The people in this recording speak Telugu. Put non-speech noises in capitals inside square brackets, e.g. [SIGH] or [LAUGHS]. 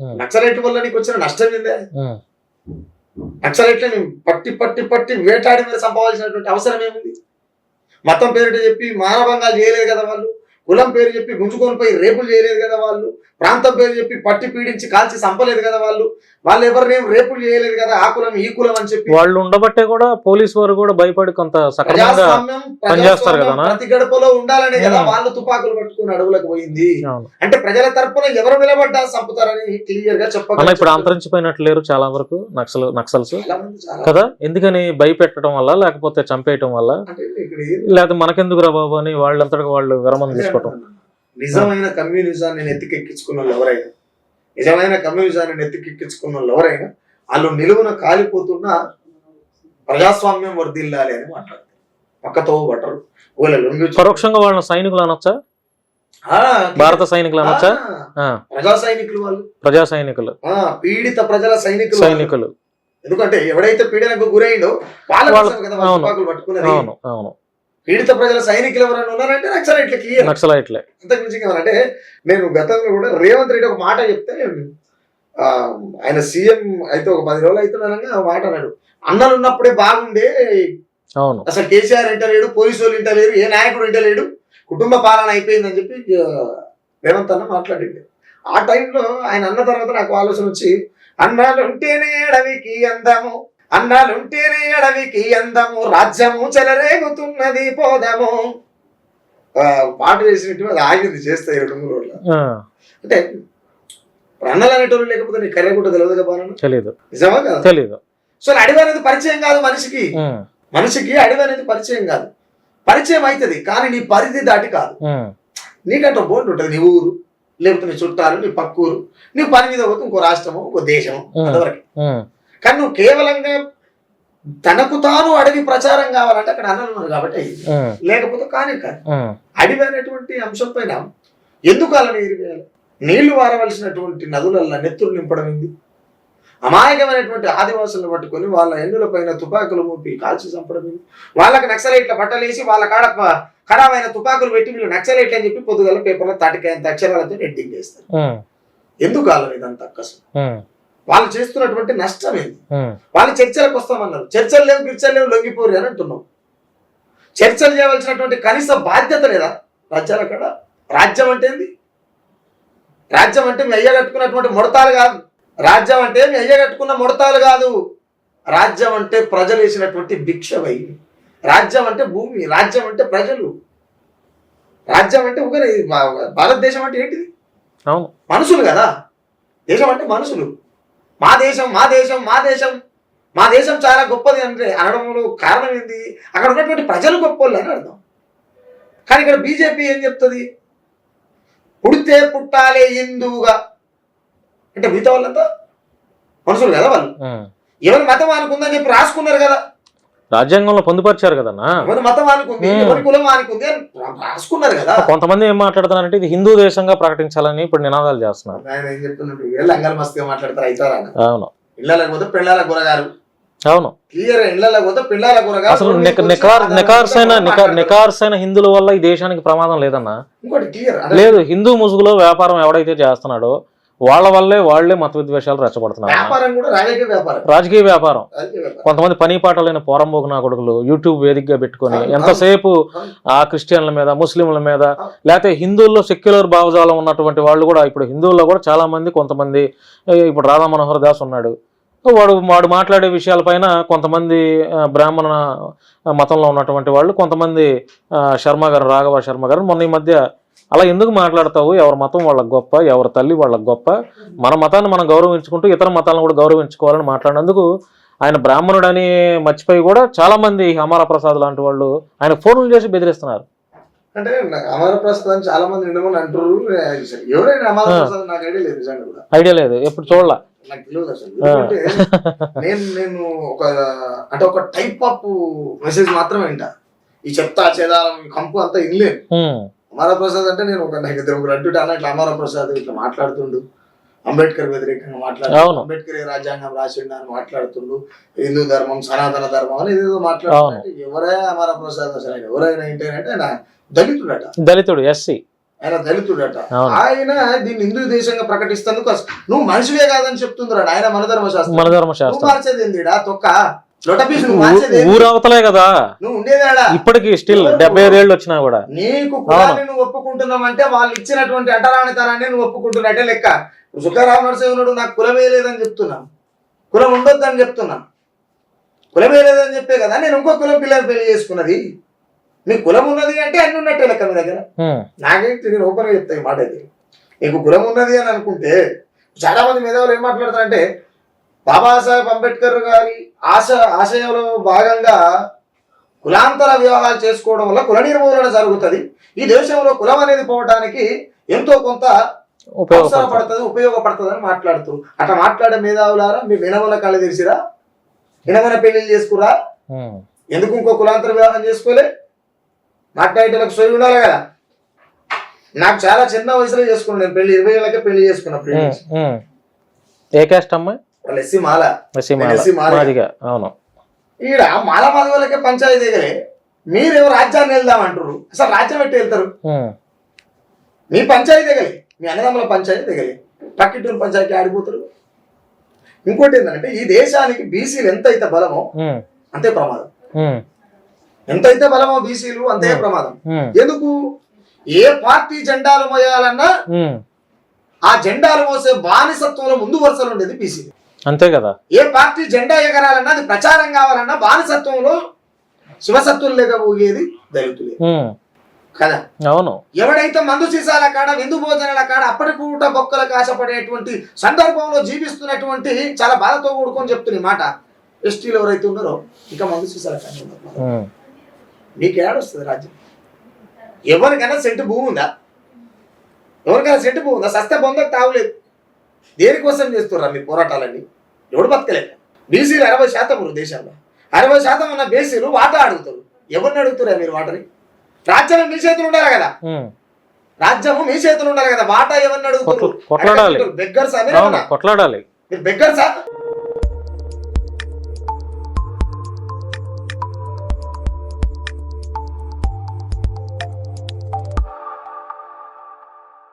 నక్సలైట్ వల్ల నీకు వచ్చిన నష్టం ఏందే? నక్సలైట్లని పట్టి పట్టి పట్టి వేటాడి మీద సంపాదించినటువంటి అవసరం ఏముంది? మతం పేరిట చెప్పి మానభంగాలు చేయలేదు కదా వాళ్ళు. కులం పేరు చెప్పి గుంజుకొని పోయి రేపులు చేయలేదు కదా వాళ్ళు. ప్రాంతం పేరు చెప్పి పట్టి పీడించి కాల్చి చంపలేదు కదా వాళ్ళు. వాళ్ళు ఎవరినేం రేపులు చేయలేదు కదా ఆ కులం ఈ కులం అని చెప్పి. వాళ్ళు ఉండబట్టే కూడా పోలీసు వారు కూడా భయపడి కొంత పనిచేస్తారు కదనా? ప్రతి గడపలో ఉండాలనే కదా ఉమ్. వాళ్ళు తుపాకులు పట్టుకుని అడవులకు పోయింది. అంటే ప్రజల తరపున ఎవరు నిలబడ్డా చంపుతారని క్లియర్గా అలా చెప్పగలను ఇప్పుడు అంతరించిపోయినట్లు లేరు చాలా వరకు నక్సల్ నక్సల్స్. కదా? ఎందుకని భయపెట్టడం వల్ల లేకపోతే చంపేయటం వల్ల? లేకపోతే మనకెందుకురా బాబు అని వాళ్ళంతటికి వాళ్ళు విరమణ తీసుకోవటం నిజమైన కమ్యూనిజాన్ని నెత్తికెక్కించుకున్న వాళ్ళు ఎవరైనా నిజమైన కమ్యూనిజాన్ని నెత్తికెక్కించుకున్న వాళ్ళు ఎవరైనా వాళ్ళు నిలువున కాలిపోతున్న ప్రజాస్వామ్యం వర్దిల్లాలి అని మాట్లాడతారు. పక్కతో పట్టరు. పరోక్షంగా వాళ్ళని సైనికులు అనొచ్చా? ఆ, భారత సైనికులు అనొచ్చా? ప్రజా సైనికులు వాళ్ళు. ప్రజా సైనికులు. ఆ, పీడిత ప్రజల సైనికులు వాళ్ళు. సైనికులు. ఎందుకంటే ఎవడైతే పీడనకు గురైండో వాళ్ళ వాళ్ళ- వాళ్ళు పట్టుకున్నది. అవును అవును. పీడిత ప్రజల సైనికులు ఎవరైనా ఉన్నారంటే నక్సలైట్లకి క్లియర్ నక్సలైట్లే. అంతకు మించి అంటే నేను గతంలో కూడా రేవంత్ రెడ్డి ఒక మాట చెప్తే ఆయన సీఎం అయితే ఒక పది రోజులు అవుతున్నానగా ఆ మాట అన్నాడు. అన్నలు ఉన్నప్పుడే బాగుండే. అవును. అసలు కేసీఆర్ ఇంటలేడు పోలీసు వాళ్ళు ఇంటలేరు ఏ నాయకుడు ఇంటలేడు. కుటుంబ పాలన అయిపోయిందని చెప్పి రేవంత్ అన్న మాట్లాడింది ఆ టైంలో ఆయన అన్న తర్వాత నాకు ఆలోచన వచ్చి అన్నాలుంటేనే అడవికి అందము. అన్నాలుంటేనే అడవికి అందము రాజ్యము చెలరేగుతున్నది పోదము. పాట చేసినట్టు అది ఆగింది చేస్తాయి రెండు మూడు రోజులు. అంటే అన్నలు అనేటోళ్ళు లేకపోతే నీ కర్రె కూడా తెలియదు కదా? తెలీదు. నిజమా కదా? తెలీదు. సో అడవి అనేది పరిచయం కాదు మనిషికి. మనిషికి అడవి అనేది పరిచయం కాదు. పరిచయం అవుతుంది కానీ నీ పరిధి దాటి కాదు. నీకంటే బోర్డు ఉంటుంది నీ ఊరు లేకపోతే నీ చుట్టాలు నీ పక్క ఊరు నీ పని మీద పోతే ఇంకో రాష్ట్రము ఇంకో దేశము. అంతవరకు. కానీ నువ్వు కేవలంగా తనకు తాను అడవి ప్రచారం కావాలంటే అక్కడ అన్నలు ఉన్నారు కాబట్టి లేకపోతే కానీ కాదు. అడవి అనేటువంటి అంశం పైన ఎందుకు అలా నీరు నీళ్ళు వారవలసినటువంటి నదులల్లో నెత్తులు నింపడం ఏంది? అమాయకమైనటువంటి ఆదివాసులను పట్టుకొని వాళ్ళ ఎన్నుల పైన తుపాకులు మూపి కాల్చి చంపడం వాళ్ళకి నక్సలైట్ల బట్టలేసి వాళ్ళ కాడ ఖరాబైన తుపాకులు పెట్టి వీళ్ళు నక్సలైట్లు అని చెప్పి పొద్దుగల పేపర్లో తాటికాయంత అక్షరాలతో ఎడ్డింగ్ చేస్తారు ఎందుకు అలా ఇదంతా అక్కసం వాళ్ళు చేస్తున్నటువంటి నష్టం ఏంది? వాళ్ళు చర్చలకు వస్తామన్నారు. చర్చలు లేవు గిర్చలు లేవు లొంగిపోరు అని అంటున్నాం. చర్చలు చేయవలసినటువంటి కనీస బాధ్యత లేదా? రాజ్యాల కాడ? రాజ్యం అంటే ఏంది? రాజ్యం అంటే మీ అయ్య కట్టుకున్నటువంటి ముడతాలు కాదు. రాజ్యం అంటే మీ అయ్య కట్టుకున్న ముడతాలు కాదు. రాజ్యం అంటే ప్రజలు వేసినటువంటి భిక్షవై రాజ్యం అంటే భూమి రాజ్యం అంటే ప్రజలు. రాజ్యం అంటే ఒక భారతదేశం అంటే ఏంటిది? మనుషులు కదా? దేశం అంటే మనుషులు. మా దేశం మా దేశం మా దేశం. మా దేశం చాలా గొప్పది అంటే అనడంలో కారణం ఏంది? అక్కడ ఉన్నటువంటి ప్రజలు గొప్పోళ్ళు అని అర్థం. కానీ ఇక్కడ బీజేపీ ఏం చెప్తుంది? పుడితే పుట్టాలే హిందువుగా. అంటే మిగతా వాళ్ళంతా మనుషులు కదా వాళ్ళు. ఎవరి మతం అనుకుందని చెప్పి రాసుకున్నారు కదా. రాజ్యాంగంలో పొందుపరిచారు కదన్నా? రాసుకున్నారు కదా. కొంతమంది ఏం మాట్లాడుతున్నారంటే ఇది హిందూ దేశంగా ప్రకటించాలని ఇప్పుడు నినాదాలు చేస్తున్నారు. అవును. పిల్లల కూరగారు అవును. క్లియర్ ఇళ్ళకి పోతే పిల్లల కూరగారు అసలు నిక- నికార్ నికార్సైన నికా- నికార్సైన హిందువుల వల్ల ఈ దేశానికి ప్రమాదం లేదన్నా? ఇంకోటి క్లియర్. లేదు హిందూ ముసుగులో వ్యాపారం ఎవడైతే చేస్తున్నాడో వాళ్ళ వల్లే వాళ్ళే మత విద్వేషాలు కూడా రాజకీయ వ్యాపారం. కొంతమంది పని పాట లేని పోరంబోకు నా కొడుకులు యూట్యూబ్ వేదికగా పెట్టుకొని ఎంతసేపు ఆ క్రిస్టియన్ల మీద ముస్లింల మీద లేకపోతే హిందువుల్లో సెక్యులర్ భావజాలం ఉన్నటువంటి వాళ్ళు కూడా ఇప్పుడు హిందువుల్లో కూడా చాలా మంది కొంతమంది ఇప్పుడు రాధా మనోహర్ దాస్ ఉన్నాడు. వాడు వాడు మాట్లాడే విషయాలపైన కొంతమంది బ్రాహ్మణ మతంలో ఉన్నటువంటి వాళ్ళు కొంతమంది శర్మ గారు రాఘవ శర్మ గారు మొన్న ఈ మధ్య అలా ఎందుకు మాట్లాడతావు? ఎవరి మతం వాళ్ళకి గొప్ప ఎవరి తల్లి వాళ్ళకి గొప్ప? మన మతాన్ని మనం గౌరవించుకుంటూ ఇతర మతాలను కూడా గౌరవించుకోవాలని మాట్లాడినందుకు ఆయన బ్రాహ్మణుడని మర్చిపోయి కూడా చాలా మంది అమర ప్రసాద్ లాంటి వాళ్ళు ఆయన ఫోన్లు చేసి బెదిరిస్తున్నారు. అంటే అమర ప్రసాద్ అని చాలా మంది నిండమని అంటారు ఎవరైనా అమర ప్రసాద్ నాకు ఐడియా లేదు నిజంగా కూడా. ఐడియా లేదు. ఎప్పుడు చూడలా? నాకు తెలియదు అసలు. [LAUGHS] నేను నేను ఒక అంటే ఒక టైప్ ఆఫ్ మెసేజ్ మాత్రమే వింటా. ఈ చెత్త చేదాలం కంపు అంతా ఇనలేను. ఉమ్, అమర ప్రసాద్ అంటే నేను ఒక నాకు ఇద్దరు ముగ్గురు అంటుంటే అన్న ఇట్లా మాట్లాడుతుండు. అంబేద్కర్ వ్యతిరేకంగా మాట్లాడుతూ అవును. అంబేద్కర్ రాజ్యాంగం రాసిండు అని మాట్లాడుతుండు. హిందూ ధర్మం సనాతన ధర్మం అని ఏదేదో మాట్లాడుతుంటే ఎవరే అమర ప్రసాద్ అసలు ఆయన ఎవరైనా ఏంటంటే ఆయన దళితుడట. దళితుడు ఎస్సీ. ఆయన దళితుడట. ఆయన దీన్ని హిందూ దేశంగా ప్రకటిస్తేందుకు నువ్వు మనిషివే కాదని చెప్తుందిరాడు ఆయన మన ధర్మశాస్త్రం. మన ధర్మశాస్త్రం. మార్చేది ఏందిడా తొక్క? లొటపీస్ నువ్వు మార్చేది ఏంది? ఊరు అవతలే కదా ఇప్పటికి స్టిల్ డెబ్బై ఐదేళ్ళు వచ్చినా కూడా. నీకు నువ్వు ఒప్పుకుంటున్నావంటే వాళ్ళు ఇచ్చినటువంటి అంటరానితనాన్ని నువ్వు ఒప్పుకుంటున్నట్టే లెక్క. సుఖరామ నరసింహనుడు నాకు కులమే లేదని చెప్తున్నా. కులం ఉండొద్దని చెప్తున్నా. కులమే లేదని చెప్పే కదా నేను ఇంకో కులం పిల్లలు పెళ్ళి చేసుకున్నది. నీ కులం ఉన్నది అంటే అన్ని ఉన్నట్టే లెక్క మీ దగ్గర. నాకేంటి నేను ఓపెన్గా చెప్తా ఈ మాట నీకు కులం ఉన్నది అని అనుకుంటే చాలా మంది మేధావులు ఏం మాట్లాడతారంటే బాబాసాహెబ్ అంబేద్కర్ గారి ఆశ ఆశయంలో భాగంగా కులాంతర వివాహాలు చేసుకోవడం వల్ల కుల నిర్మూలన జరుగుతుంది. ఈ దేశంలో కులం అనేది పోవడానికి ఎంతో కొంత ఉపయోగపడుతుంది అవసరపడుతుంది ఉపయోగపడుతుంది అని మాట్లాడుతారు అట్లా మాట్లాడే మేధావులారా మీ వినమల కళ్ళు తెరిసిరా? వినమన పెళ్ళిళ్ళు చేసుకురా? ఎందుకు ఇంకో కులాంతర వివాహం చేసుకోలే? మాట్లాడేటలకు సోయి ఉండాలి కదా. నాకు చాలా చిన్న వయసులో చేసుకున్నాను నేను పెళ్ళి ఇరవై ఏళ్ళకే పెళ్ళి చేసుకున్నా. ఏ క్యాస్ట్ అమ్మాయి? మాదిగా అవును. ఈడ మాల మాది వాళ్ళకే పంచాయతీ దిగలే మీరేమో రాజ్యాన్ని వెళ్దామంటారు అసలు రాజ్యం ఎట్టి వెళ్తారు? మీ పంచాయతీ దిగలే మీ అన్నదమ్ముల పంచాయతీ దిగలే పక్కింటూరు పంచాయతీ ఆడిపోతారు ఇంకోటి ఏంటంటే ఈ దేశానికి బీసీలు ఎంత అయితే బలమో అంతే ప్రమాదం. ఎంత అయితే బలమో బీసీలు అంతే ప్రమాదం. ఎందుకు? ఏ పార్టీ జెండాలు మోయాలన్నా. ఆ జెండాలు మోసే బానిసత్వంలో ముందు వరుసలు ఉండేది బీసీ అంతే కదా? ఏ పార్టీ జెండా ఎగరాలన్నా అది ప్రచారం కావాలన్నా బానిసత్వంలో శివసత్తులు లేక పోయేది దళితులే. కదా? అవును. ఎవడైతే మందు సీసాల కాడ విందు భోజనాల కాడ అప్పటి పూట బొక్కలకు ఆశపడేటువంటి సందర్భంలో జీవిస్తున్నటువంటి చాలా బాధతో కూడుకొని చెప్తున్న మాట. ఎస్టీలు ఎవరైతే ఉన్నారో ఇంకా మందు సీసాల కాడ మీకు ఏడొస్తుంది రాజ్యం? ఎవరికైనా సెంటు భూమి ఉందా? ఎవరికైనా సెంటు భూమి ఉందా? సస్త బొందకు తావులేదు. దేనికోసం చేస్తున్నారు మీ పోరాటాలన్నీ? ఎవడు బతకలేదు బీసీలు అరవై శాతం దేశంలో. అరవై శాతం ఉన్న బీసీలు వాటా అడుగుతారు. ఎవరిని అడుగుతారా మీరు వాటని? రాజ్యం మీ చేతులు ఉండాలి కదా. రాజ్యము మీ చేతులు ఉండాలి కదా. వాటా ఎవరిని అడుగుతారు. బెగ్గర్స్? మీరు బెగ్గర్సా?